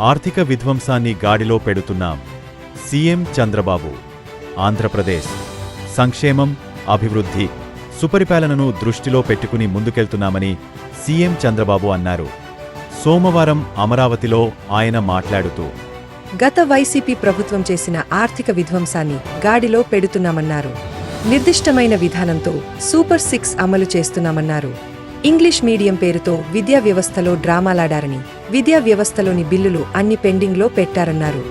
ఆర్థిక విధ్వంసాన్ని గాడిలో పెడుతున్నాం సీఎం చంద్రబాబు. ఆంధ్రప్రదేశ్ సంక్షేమం అభివృద్ధి సుపరిపాలనను దృష్టిలో పెట్టుకుని ముందుకెళ్తున్నామని సీఎం చంద్రబాబు అన్నారు. సోమవారం అమరావతిలో ఆయన మాట్లాడుతూ గత వైసీపీ ప్రభుత్వం చేసిన ఆర్థిక విధ్వంసాన్ని గాడిలో పెడుతున్నామన్నారు. నిర్దిష్టమైన విధానంతో సూపర్ సిక్స్ అమలు చేస్తున్నామన్నారు. ఇంగ్లీష్ మీడియం పేరుతో విద్యా వ్యవస్థలో డ్రామాలాడారని విద్యా వ్యవస్థలోని బిల్లులు అన్ని పెండింగ్లో పెట్టారన్నారు.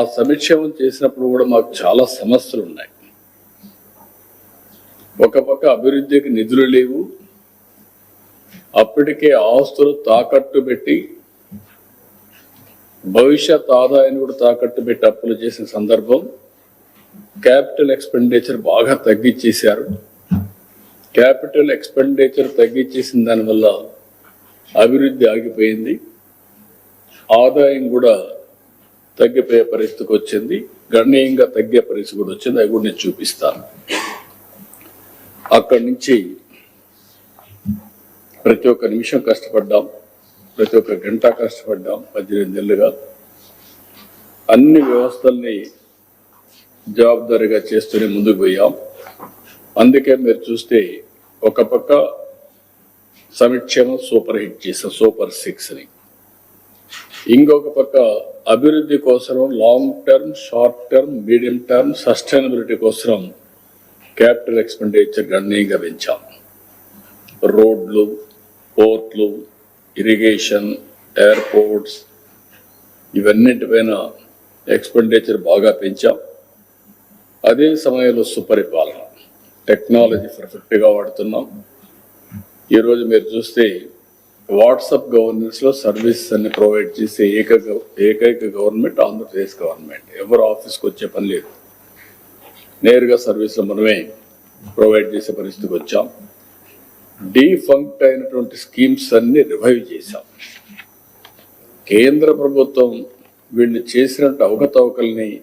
ఆ సంక్షేమం చేసినప్పుడు కూడా మాకు చాలా సమస్యలు ఉన్నాయి. ఒక పక్క అభివృద్ధికి నిధులు లేవు. అప్పటికే ఆస్తులు తాకట్టు పెట్టి భవిష్యత్ ఆదాయాన్ని కూడా తాకట్టు పెట్టి అప్పులు చేసిన సందర్భం క్యాపిటల్ ఎక్స్పెండిచర్ బాగా తగ్గించేశారు. క్యాపిటల్ ఎక్స్పెండిచర్ తగ్గించేసిన దానివల్ల అభివృద్ధి ఆగిపోయింది. ఆదాయం కూడా తగ్గిపోయే పరిస్థితికి వచ్చింది. గణనీయంగా తగ్గే పరిస్థితి కూడా వచ్చింది. అవి కూడా నేను చూపిస్తాను. అక్కడి నుంచి ప్రతి ఒక్క నిమిషం కష్టపడ్డాం. ప్రతి ఒక్క గంట కష్టపడ్డాం. పద్దెనిమిది నెలలుగా. అన్ని వ్యవస్థల్ని జవాబుదారీగా చేస్తూనే ముందుకు పోయాం. అందుకే మీరు చూస్తే ఒక పక్క సంక్షేమం సూపర్ హిట్ చేసాం సూపర్ సిక్స్ని. ఇంకొక పక్క అభివృద్ధి కోసం long term short term medium term sustainability కోసం క్యాపిటల్ ఎక్స్పెండిచర్ గణనీయంగా పెంచాం. రోడ్లు పోర్ట్లు ఇరిగేషన్ ఎయిర్పోర్ట్స్ ఇవన్నిటిపైన ఎక్స్పెండిచర్ బాగా పెంచాం. అదే సమయంలో సుపరిపాలన. టెక్నాలజీ పర్ఫెక్ట్గా వాడుతున్నాం. ఈరోజు మీరు చూస్తే వాట్సాప్ గవర్నెన్స్లో సర్వీస్ సర్వీసెస్ అన్ని ప్రొవైడ్ చేసే ఏక ఏకైక గవర్నమెంట్ ఆంధ్రప్రదేశ్ గవర్నమెంట్. ఎవరు ఆఫీస్కి వచ్చే పని లేదు. నేరుగా సర్వీసులు మనమే ప్రొవైడ్ చేసే పరిస్థితికి వచ్చాం. డీఫంక్ట్ అయినటువంటి స్కీమ్స్ అన్ని రివైవ్ చేశాం. కేంద్ర ప్రభుత్వం వీళ్ళు చేసినట్టు అవకతవకల్ని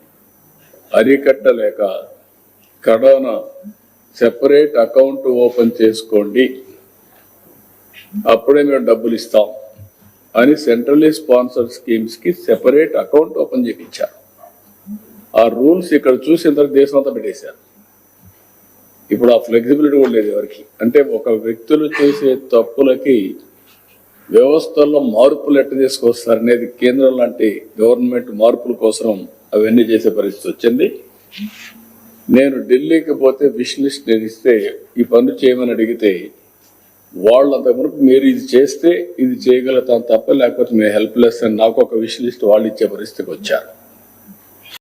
అరికట్టలేక కడాన సెపరేట్ అకౌంట్ ఓపెన్ చేసుకోండి. అప్పుడే మేము డబ్బులు ఇస్తాం. అని సెంట్రల్లీ స్పాన్సర్ స్కీమ్స్కి సెపరేట్ అకౌంట్ ఓపెన్ చేయించారు ఆ రూల్స్ ఇక్కడ చూసి తర్వాత దేశం అంతా పెట్టేశారు. ఇప్పుడు ఆ ఫ్లెక్సిబిలిటీ కూడా లేదు ఎవరికి. అంటే ఒక వ్యక్తులు చేసే తప్పులకి వ్యవస్థల్లో మార్పులు ఎట్ట తీసుకొస్తారు అనేది కేంద్రం లాంటి గవర్నమెంట్ మార్పుల కోసం అవన్నీ చేసే పరిస్థితి వచ్చింది. నేను ఢిల్లీకి పోతే విష్ లిస్ట్ నేను ఇస్తే ఈ పనులు చేయమని అడిగితే వాళ్ళు అంతవరకు మీరు ఇది చేస్తే ఇది చేయగలుగుతాం తప్ప లేకపోతే మేము హెల్ప్లెస్ అని నాకు ఒక విష్ లిస్ట్ వాళ్ళు ఇచ్చే పరిస్థితికి వచ్చారు.